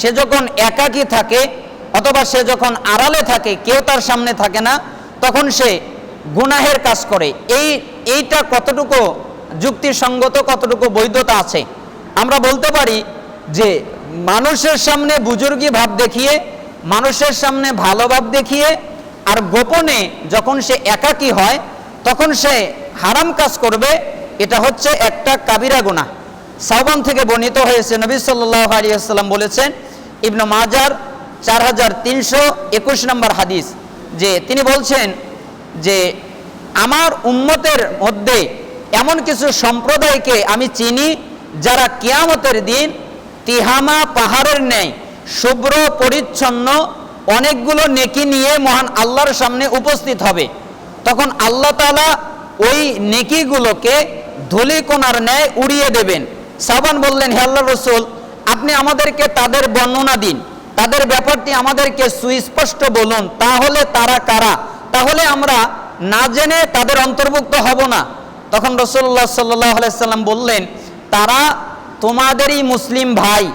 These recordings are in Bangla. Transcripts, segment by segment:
সে যখন একাকী থাকে অথবা সে যখন আড়ালে থাকে, কেউ তার সামনে থাকে না, তখন সে গুনাহের কাজ করে। এই, এইটা কতটুকু যুক্তিসঙ্গত, কতটুকু বৈধতা আছে? আমরা বলতে পারি যে মানুষের সামনে বুজুর্গি ভাব দেখিয়ে, মানুষের সামনে ভালো ভাব দেখিয়ে, আর গোপনে যখন সে একাকী হয়, তখন সে হারাম কাজ করবে, এটা হচ্ছে একটা কাবিরা গুনাহ। সাহবান থেকে বর্ণিত হয়েছে, নবী সাল্লাহ আলিয়াল্লাম বলেছেন ইবনু মাজার চার হাজার তিনশো একুশ নম্বর হাদিস, যে তিনি বলছেন যে, আমার উম্মতের মধ্যে এমন কিছু সম্প্রদায়কে আমি চিনি, যারা কিয়ামতের দিন তিহামা পাহাড়ের ন্যায় শুভ্র, পরিচ্ছন্ন, অনেকগুলো নেকি নিয়ে মহান আল্লাহর সামনে উপস্থিত হবে। তখন আল্লাহ তাআলা ওই নেকিগুলোকে ধুলিকোনার ন্যায় উড়িয়ে দেবেন। সাবান বললেন, হে আল্লাহ রসুল আপনি আমাদেরকে তাদের বর্ণনা দিন। তাদের ব্যাপারটি আমাদেরকে সুস্পষ্ট বলুন, তাহলে তারা কারা? তাহলে আমরা না জেনে তাদের অন্তর্ভুক্ত হব না। তখন রসুল্লাহ সাল্লাহ সাল্লাম বললেন, তারা তোমাদেরই মুসলিম ভাই।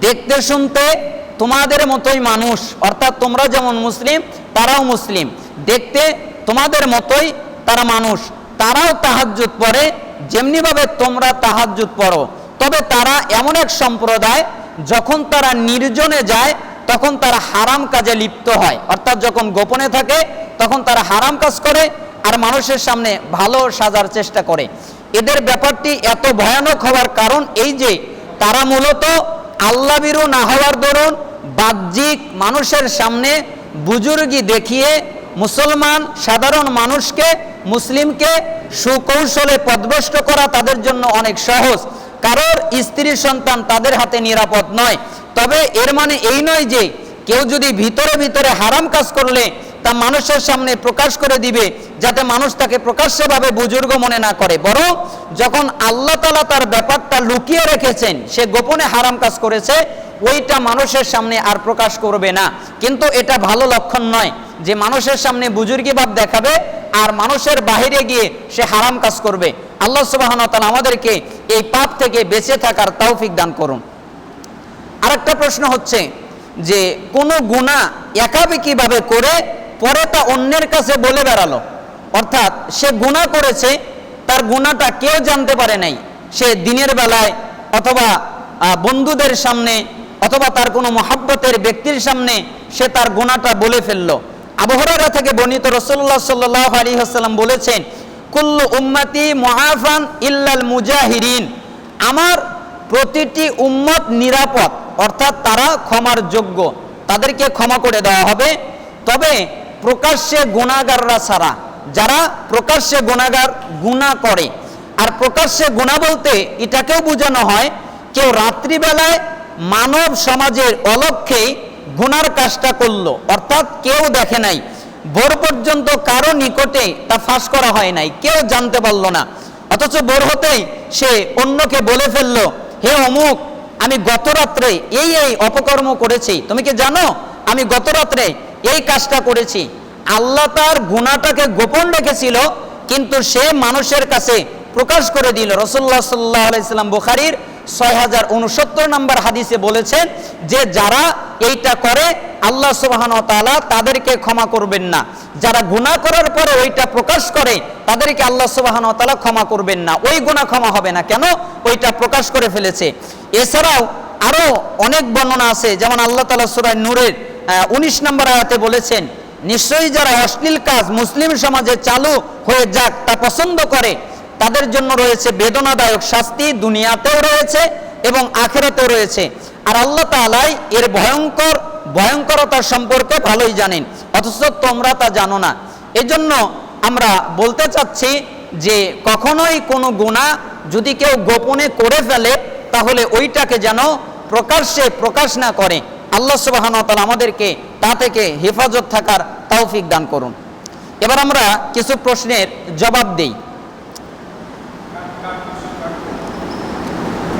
দেখতে শুনতে তোমাদের মতোই মানুষ। অর্থাৎ তোমরা যেমন মুসলিম, তারাও মুসলিম। দেখতে তোমাদের মতোই তারা মানুষ। তারাও তাহাজ্জুদ পড়ে, যেমনিভাবে তোমরা তাহাজ্জুদ পড়ো। তবে তারা এমন এক সম্প্রদায়, যখন তারা নির্জনে যায়, তখন তারা হারাম কাজে লিপ্ত হয়। অর্থাৎ যখন গোপনে থাকে, তখন তারা হারাম কাজ করে আর মানুষের সামনে ভালো সাজার চেষ্টা করে। এদের ব্যাপারটি এত ভয়ানক হওয়ার কারণ এই যে, তারা মূলত আল্লাহ বিরু না হওয়ার দরুন বাহ্যিক মানুষের সামনে বুজুর্গি দেখিয়ে মুসলমান, সাধারণ মানুষকে, মুসলিমকে সুকৌশলে পদভ্রষ্ট করা তাদের জন্য অনেক সহজ। কারোর স্ত্রী সন্তান তাদের হাতে নিরাপদ নয়। তবে এর মানে এই নয় যে কেউ যদি ভিতরে ভিতরে হারাম কাজ করলে তা মানুষের সামনে প্রকাশ করে দিবে, যাতে মানুষ তাকে প্রকাশ্যভাবে বুজুর্গ মনে না করে। বরং যখন আল্লাহ তালা তার ব্যাপারটা লুকিয়ে রেখেছেন, সে গোপনে হারাম কাজ করেছে, ওইটা মানুষের সামনে আর প্রকাশ করবে না। কিন্তু এটা ভালো লক্ষণ নয় যে মানুষের সামনে বুজুর্গি ভাব দেখাবে আর মানুষের বাহিরে গিয়ে সে হারাম কাজ করবে। আল্লাহ সুবাহ আমাদেরকে এই পাপ থেকে বেঁচে থাকার তৌফিক দান করুন। আরেকটা প্রশ্ন হচ্ছে যে, কোনো গুণা একাবেকিভাবে করে? পরে তা অন্যের কাছে বলে বেড়ালো। অর্থাৎ সে গুণা করেছে, তার গুণাটা কেউ জানতে পারে নাই। সে দিনের বেলায় অথবা বন্ধুদের সামনে অথবা তার কোনো মহাব্বতের ব্যক্তির সামনে সে তার গুণাটা বলে ফেলল। আবহরারা থেকে বর্ণিত রসল্লাহ সাল্লাহ আলী হাসাল্লাম বলেছেন কুল্লু উম্মতি মহাফান ইল্লাল মুজাহিরিন। আমার প্রতিটি উম্মত নিরাপদ, অর্থাৎ তারা ক্ষমার যোগ্য। তাদেরকে ক্ষমা করে দেওয়া হবে। তবে প্রকাশ্যে গুণাগাররা ছাড়া, যারা প্রকাশ্যে গুণাগার গুণা করে, আর প্রকাশ্যে গুণা বলতে এটাকেও বোঝানো হয়, কেউ রাত্রিবেলায় মানব সমাজের অলক্ষেই গুনার কাজটা করল, অর্থাৎ কেউ দেখে নাই। ভোর পর্যন্ত কারও নিকটে তা ফাঁস করা হয় নাই। কেউ জানতে পারল না। অথচ ভোর হতেই সে অন্যকে বলে ফেলল, হে অমুক, আমি গত রাত্রে এই এই অপকর্ম করেছি। তুমি কি জানো? আমি গত রাত্রে এই কাজটা করেছি। আল্লাহ তার গুণাটাকে গোপন রেখেছিল, কিন্তু সে মানুষের কাছে প্রকাশ করে দিল। রসুল্লাহ সাল্লাহ আলাইসাল্লাম বুখারির ছয় হাজার উনসত্তর নম্বর হাদিসে বলেছেন যে যারা এইটা করে, আল্লাহ সুবাহন তাআলা তাদেরকে ক্ষমা করবেন না। যারা গুনাহ করার পরে ওইটা প্রকাশ করে, তাদেরকে আল্লাহ সুবাহন তাআলা ক্ষমা করবেন না। ওই গুনাহ ক্ষমা হবে না। কেন? ওইটা প্রকাশ করে ফেলেছে। এছাড়াও আরও অনেক বর্ণনা আছে, যেমন আল্লাহ তালা সুরায় নূরের উনিশ নম্বর আয়াতে বলেছেন, নিশ্চয়ই যারা অশ্লীল কাজ মুসলিম সমাজে চালু হয়ে যাক, তা পছন্দ করে তাদের জন্য রয়েছে বেদনাদায়ক শাস্তি, দুনিয়াতেও রয়েছে এবং আখেরাতেও রয়েছে। আর আল্লাহ তাআলাই এর ভয়ঙ্কর ভয়ঙ্করতা সম্পর্কে ভালোই জানেন। অথচ তোমরা তা জানো না। এজন্য আমরা বলতে চাচ্ছি যে কখনোই কোনো গুণা যদি কেউ গোপনে করে ফেলে, তাহলে ওইটাকে যেন প্রকাশ্যে প্রকাশ না করে। আল্লাহ সুবাহন তাআলা আমাদেরকে তা থেকে হেফাজত থাকার তৌফিক দান করুন। এবার আমরা কিছু প্রশ্নের জবাব দেই।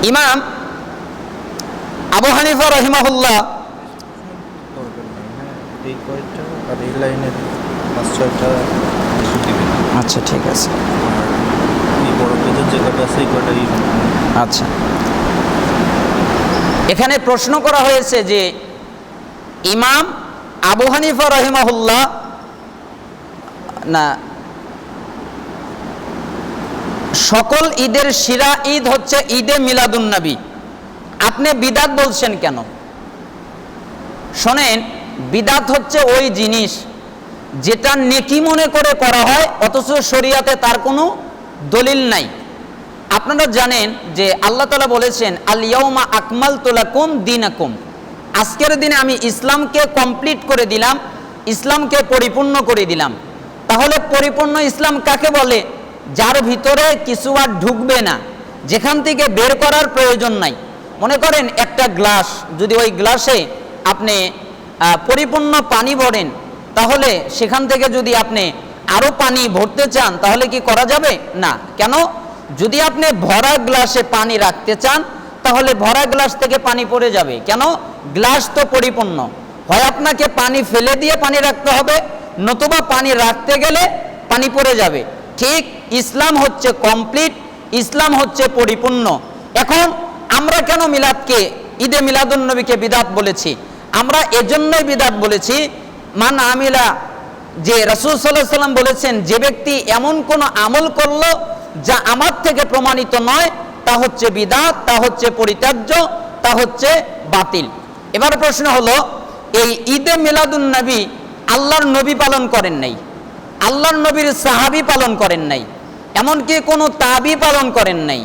ইমাম আবু হানিফা রহিমাহুল্লাহ। আচ্ছা ঠিক আছে। আচ্ছা। এখানে প্রশ্ন করা হয়েছে যে ইমাম আবু হানিফা রহিমাহুল্লাহ না সকল ঈদের শিরা ঈদ হচ্ছে ঈদে মিলাদুন্নবী আপনি বিদাত বলছেন কেন? শোনেন, বিদাত হচ্ছে ওই জিনিস যেটা নেকি মনে করে করা হয়, অথচ শরিয়াতে তার কোনো দলিল নাই। আপনারা জানেন যে আল্লাহ তালা বলেছেন আলিয়াউমা আকমাল তোলাকুম দিন আকুম আজকের দিনে আমি ইসলামকে কমপ্লিট করে দিলাম, ইসলামকে পরিপূর্ণ করে দিলাম। তাহলে পরিপূর্ণ ইসলাম কাকে বলে? যার ভিতরে কিছু আর ঢুকবে না। যেখান থেকে বের করার প্রয়োজন নাই। মনে করেন একটা গ্লাস, যদি ওই গ্লাসে আপনি পরিপূর্ণ পানি ভরেন, তাহলে সেখান থেকে যদি আপনি আরও পানি ভরতে চান, তাহলে কি করা যাবে? না। কেন? যদি আপনি ভরা গ্লাসে পানি রাখতে চান, তাহলে ভরা গ্লাস থেকে পানি পড়ে যাবে। কেন? গ্লাস তো পরিপূর্ণ। হয় আপনাকে পানি ফেলে দিয়ে পানি রাখতে হবে, নতুবা পানি রাখতে গেলে পানি পড়ে যাবে। ঠিক ইসলাম হচ্ছে কমপ্লিট, ইসলাম হচ্ছে পরিপূর্ণ। এখন আমরা কেন মিলাদকে, ঈদে মিলাদুন্নবীকে বিদাত বলেছি? আমরা এজন্যই বিদাত বলেছি, মান আমিলা, যে রসুল সাল্লাহ সাল্লাম বলেছেন, যে ব্যক্তি এমন কোন আমল করল যা আমার থেকে প্রমাণিত নয়, তা হচ্ছে বিদাত, তা হচ্ছে পরিত্যাজ্য, তা হচ্ছে বাতিল। এবার প্রশ্ন হলো, এই ঈদে মিলাদুন নবী আল্লাহর নবী পালন করেন নাই? আল্লাহর নবীর সাহাবি পালন করেন নাই? এমনকি কোনো তাবি পালন করেন নাই।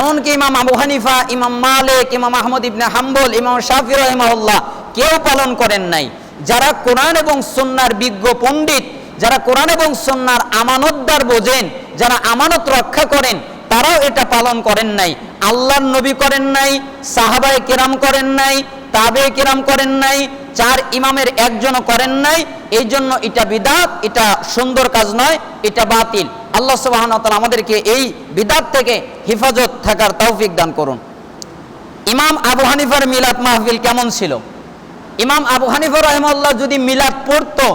এমনকি ইমাম আবু হানিফা, ইমাম মালিক, ইমাম আহমদ ইবনে হাম্বল, ইমাম শাফি রহিমাহুল্লাহ কেউ পালন করেন নাই। যারা কোরআন এবং সন্ন্যার বিজ্ঞ পণ্ডিত, যারা কোরআন এবং সন্ন্যার আমানতদার বোঝেন, যারা আমানত রক্ষা করেন, তারাও এটা পালন করেন নাই। আল্লাহর নবী করেন নাই, সাহাবায়ে কেরাম করেন নাই তাবে কেরাম করেন নাই, চার ইমামের একজনও করেন নাই এই জন্য এটা বিদাত, এটা সুন্দর কাজ নয়, এটা বাতিল। আল্লাহ সুবহান আমাদেরকে এই বিদাত থেকে হেফাজত থাকার তৌফিক দান করুন। ইমাম আবু হানিফার মিলাদ মাহফিল কেমন ছিল? ইমাম আবু হানিফা রহমাল্লাহ যদি মিলাদ পড়তো,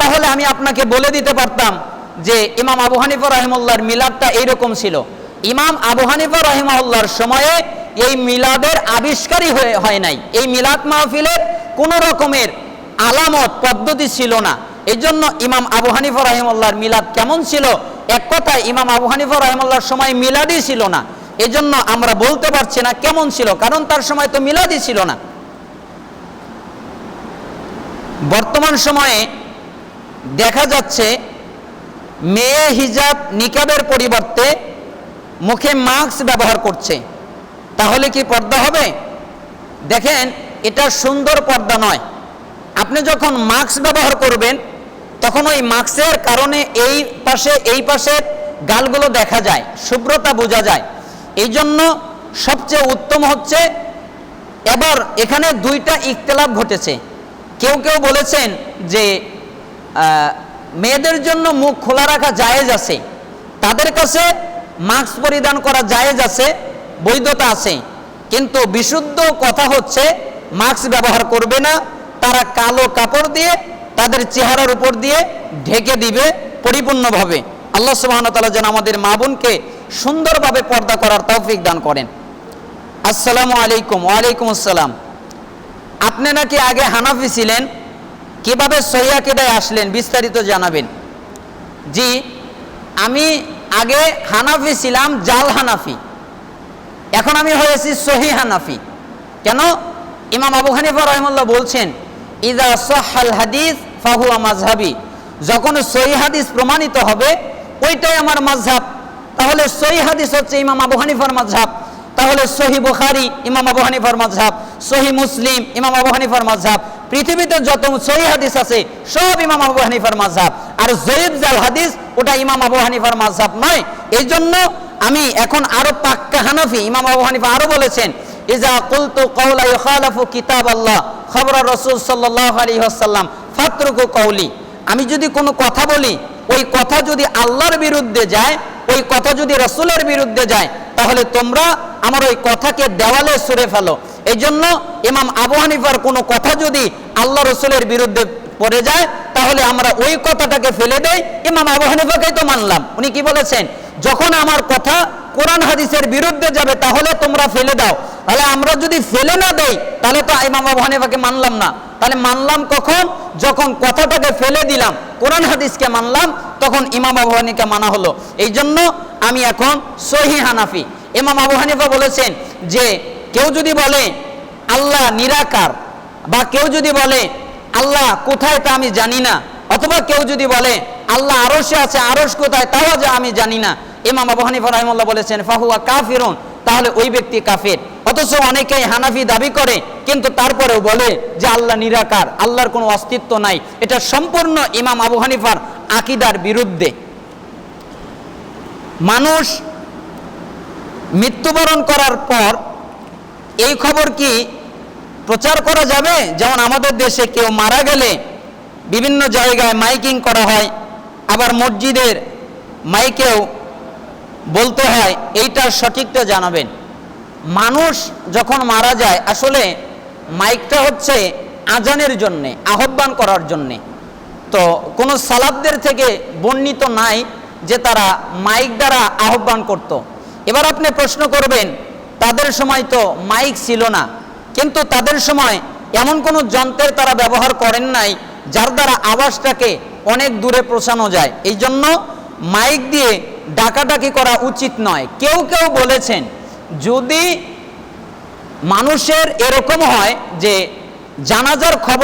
তাহলে আমি আপনাকে বলে দিতে পারতাম যে ইমাম আবু হানিফা রহমুল্লাহর মিলাদটা এইরকম ছিল। ইমাম আবু হানিফা রহমাল্লাহর সময়ে এই মিলাদের আবিষ্কারই হয়ে, হয় নাই। এই মিলাদ মাহফিলের কোনো রকমের আলামত, পদ্ধতি ছিল না। এই জন্য ইমাম আবু হানিফা রহমুল্লাহর মিলাদ কেমন ছিল? এক কথায় ইমাম আবু হানিফা রহমুল্লাহর সময় মিলাদই ছিল না। এই জন্য আমরা বলতে পারছি না কেমন ছিল, কারণ তার সময় তো মিলাদই ছিল না। বর্তমান সময়ে দেখা যাচ্ছে, মেয়ে হিজাব নিকাবের পরিবর্তে মুখে মাস্ক ব্যবহার করছে। তাহলে কি পর্দা হবে? দেখেন, এটা সুন্দর পর্দা নয়। আপনি যখন মাস্ক ব্যবহার করবেন, তখন ওই মাস্কের কারণে এই পাশে, এই পাশের গালগুলো দেখা যায়, শুভ্রতা বোঝা যায়। এই জন্য সবচেয়ে উত্তম হচ্ছে, এবার এখানে দুইটা ইখতলাফ ঘটেছে। কেউ কেউ বলেছেন যে মেয়েদের জন্য মুখ খোলা রাখা জায়েজ আছে, তাদের কাছে মাস্ক পরিধান করা জায়েজ আছে, বৈধতা আছে। কিন্তু বিশুদ্ধ কথা হচ্ছে, মাস্ক ব্যবহার করবে না তারা কালো কাপড় দিয়ে তাদের চেহারার উপর দিয়ে ঢেকে দিবে পরিপূর্ণভাবে। আল্লাহ তাআলা যেন আমাদের মা বোনকে সুন্দরভাবে পর্দা করার তৌফিক দান করেন। আসসালামু আলাইকুম, ওয়ালাইকুম আসসালাম। আপনি নাকি আগে হানাফি ছিলেন? কীভাবে সহিয়া কেদায় আসলেন? বিস্তারিত জানাবেন। জি, আমি আগে হানাফি ছিলাম, জাল হানাফি। এখন আমি হয়েছি সহি হানাফি। কেন? ইমাম আবু হানিফা রহমুল্লাহ বলছেন ইদা সহাল হাদিস ফাহুয়া মাঝহাবি যখন সহি হাদিস প্রমাণিত হবে, ওইটাই আমার মাঝহাব তাহলে সহি হাদিস হচ্ছে ইমাম আবু হানিফার মাঝহাব তাহলে সহি বুখারি, ইমাম আবু হানিফার মাঝহাব সহি মুসলিম, ইমাম আবু হানিফার মাঝহাব পৃথিবীতে যত সহি হাদিস আছে, সব ইমাম আবু হানিফার মাঝহাব আর জয়ীব জাল হাদিস, ওটা ইমাম আবু হানিফার মাঝহাব নয়। এই জন্য আমি এখন আরও পাক্কা হানাফি ইমাম আবু হানিফা আরও বলেছেন ইজা কুলতু কওলা ইখালাফু কিতাব আল্লাহ খবর রাসূল সাল্লাল্লাহু আলাইহি ওয়াসাল্লাম, ফাতরুকু কওলি। আমি যদি কোনো কথা বলি, ওই কথা যদি আল্লাহর বিরুদ্ধে যায়, ওই কথা যদি রসুলের বিরুদ্ধে যায়, তাহলে তোমরা আমার ওই কথাকে দেওয়ালে সুরে ফেলো। এই জন্য ইমাম আবু হানিফার কোনো কথা যদি আল্লাহ রসুলের বিরুদ্ধে পড়ে যায়, তাহলে আমরা ওই কথাটাকে ফেলে দেই, ইমাম আবু হানিফাকেই তো মানলাম। উনি কি বলেছেন? যখন আমার কথা কোরআন হাদিসের বিরুদ্ধে যাবে, তাহলে তোমরা ফেলে দাও। তাহলে আমরা যদি ফেলে না দেই, তাহলে তো ইমাম আবু হানিফাকে মানলাম না। তাহলে মানলাম কখন? যখন কথাটাকে ফেলে দিলাম, কোরআন হাদিসকে মানলাম, তখন ইমাম আবু হানিফাকে মানা হলো। এই জন্য আমি এখন সহি হানাফি। ইমাম আবু হানিফা বলেছেন যে, কেউ যদি বলে, আল্লাহ নিরাকার, বা কেউ যদি বলে, আল্লাহ কোথায় তা আমি জানি না, অথবা কেউ যদি বলে, আল্লাহ আরশে আছে, আরশ কোথায়, তাও যে আমি জানি না, ইমাম আবু হানিফা রহমুল্লাহ বলেছেন, ফাহুয়া কাফিরুন। তাহলে ওই ব্যক্তি কাফের। অথচ অনেকেই হানাফি দাবি করে, কিন্তু তারপরেও বলে যে আল্লাহ নিরাকার, আল্লাহর কোনো অস্তিত্ব নাই। এটা সম্পূর্ণ ইমাম আবু হানিফার আকিদার বিরুদ্ধে। মানুষ মৃত্যুবরণ করার পর এই খবর কি প্রচার করা যাবে? যেমন আমাদের দেশে কেউ মারা গেলে বিভিন্ন জায়গায় মাইকিং করা হয়, আবার মসজিদের মাইকেও বলতে হয় এইটার সঠিকটা জানাবেন। মানুষ যখন মারা যায়, আসলে মাইকটা হচ্ছে আজানের জন্যে, আহ্বান করার জন্যে। তো কোনো সালাবদের থেকে বর্ণিত নাই যে তারা মাইক দ্বারা আহ্বান করত। এবার আপনি প্রশ্ন করবেন, তাদের সময় তো মাইক ছিল না। কিন্তু তাদের সময় এমন কোনো যন্ত্রের তারা ব্যবহার করেন নাই, যার দ্বারা আওয়াজটাকে অনেক দূরে পৌঁছানো যায়। এই জন্য মাইক দিয়ে ডাকাডাকি করা উচিত নয়। কেউ কেউ বলেছেন যদি মানুষের এরকম হয় যে জানাজার খবর